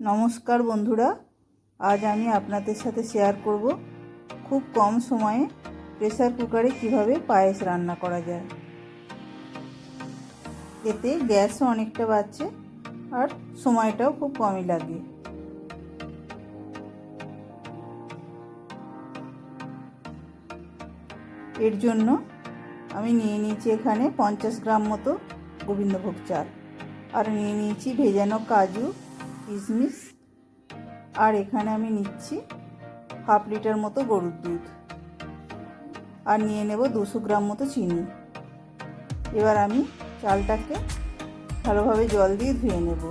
নমস্কার বন্ধুরা, আজ আমি আপনাদের সাথে শেয়ার করব খুব কম সময়ে প্রেসার কুকারে কীভাবে পায়েস রান্না করা যায়। এতে গ্যাসও অনেকটা বাড়ছে আর সময়টাও খুব কমই লাগে। এর জন্য আমি নিয়ে নিয়েছি এখানে পঞ্চাশ গ্রাম মতো গোবিন্দভোগ চাল। আর নিয়ে নিয়েছি ভেজানো কাজু কিশমিশ আর এখানে আমি নিচ্ছি হাফ লিটার মতো গরুর দুধ। আর নিয়ে নেব দুশো গ্রাম মতো চিনি। এবার আমি চালটাকে ভালোভাবে জল দিয়ে ধুয়ে নেব।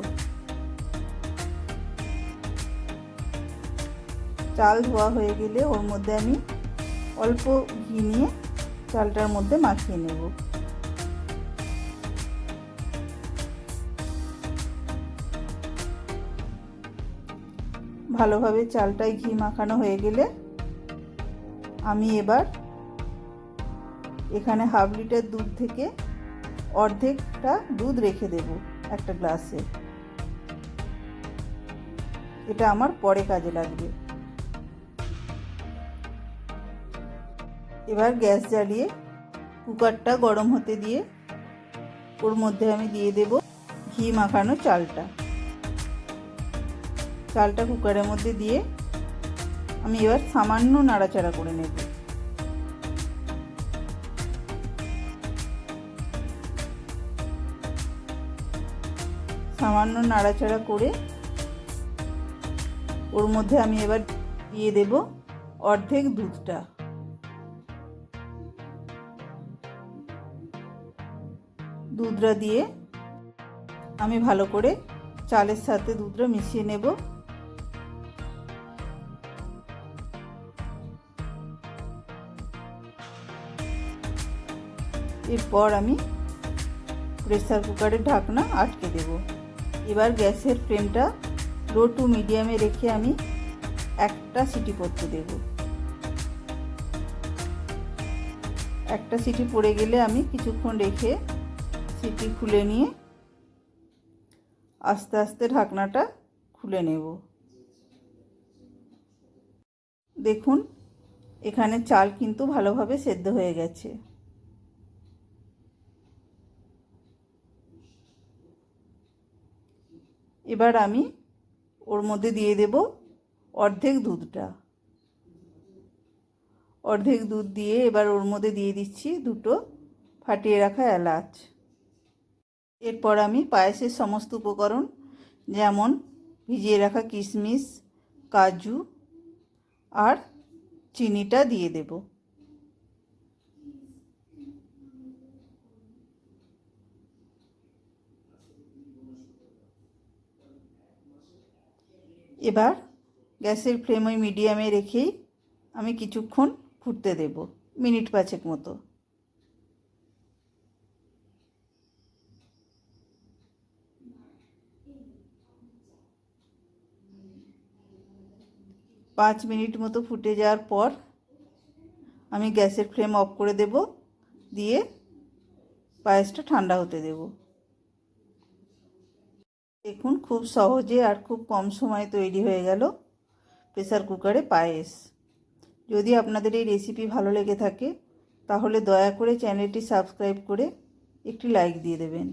চাল ধোয়া হয়ে গেলে ওর মধ্যে আমি অল্প ঘি নিয়ে চালটার মধ্যে মাখিয়ে নেব। ভালোভাবে চালটায় ঘি মাখানো হয়ে গেলে আমি এবার এখানে হাফ লিটার দুধ থেকে অর্ধেকটা দুধ রেখে দেব একটা গ্লাসে। এটা আমার পরে কাজে লাগবে। এবার গ্যাস জ্বালিয়ে কুকারটা গরম হতে দিয়ে ওর মধ্যে আমি দিয়ে দেব ঘি মাখানো চালটা। চালটা কুকারের মধ্যে দিয়ে আমি এবার সামান্য নাড়াচাড়া করে নেব। সামান্য নাড়াচাড়া করে ওর মধ্যে আমি এবার দিয়ে দেব অর্ধেক দুধটা। দুধটা দিয়ে আমি ভালো করে চালের সাথে দুধটা মিশিয়ে নেব। এরপর আমি প্রেসার কুকারের ঢাকনা আটকে দেব। এবার গ্যাসের ফ্লেমটা লো টু মিডিয়ামে রেখে আমি একটা সিটি করতে দেব। একটা সিটি পড়ে গেলে আমি কিছুক্ষণ রেখে সিটি খুলে নিয়ে আস্তে আস্তে ঢাকনাটা খুলে নেব। দেখুন, এখানে চাল কিন্তু ভালোভাবে সেদ্ধ হয়ে গেছে। এবার আমি ওর মধ্যে দিয়ে দেব অর্ধেক দুধটা। অর্ধেক দুধ দিয়ে এবার ওর মধ্যে দিয়ে দিচ্ছি দুটো ফাটিয়ে রাখা এলাচ। এরপর আমি পায়েসের সমস্ত উপকরণ যেমন ভিজিয়ে রাখা কিশমিশ, কাজু আর চিনিটা দিয়ে দেব। এবার গ্যাসের ফ্লেম ওই মিডিয়ামে রেখেই আমি কিছুক্ষণ ফুটতে দেব, মিনিট পাঁচেক মতো। পাঁচ মিনিট মতো ফুটে যাওয়ার পর আমি গ্যাসের ফ্লেম অফ করে দেব, দিয়ে পায়েসটা ঠান্ডা হতে দেব। দেখুন, খুব সহজে আর খুব কম সময়ে তৈরি হয়ে গেল প্রেসার কুকারে পায়েস। যদি আপনাদের এই রেসিপি ভালো লেগে থাকে, তাহলে দয়া করে চ্যানেলটি সাবস্ক্রাইব করে একটি লাইক দিয়ে দেবেন।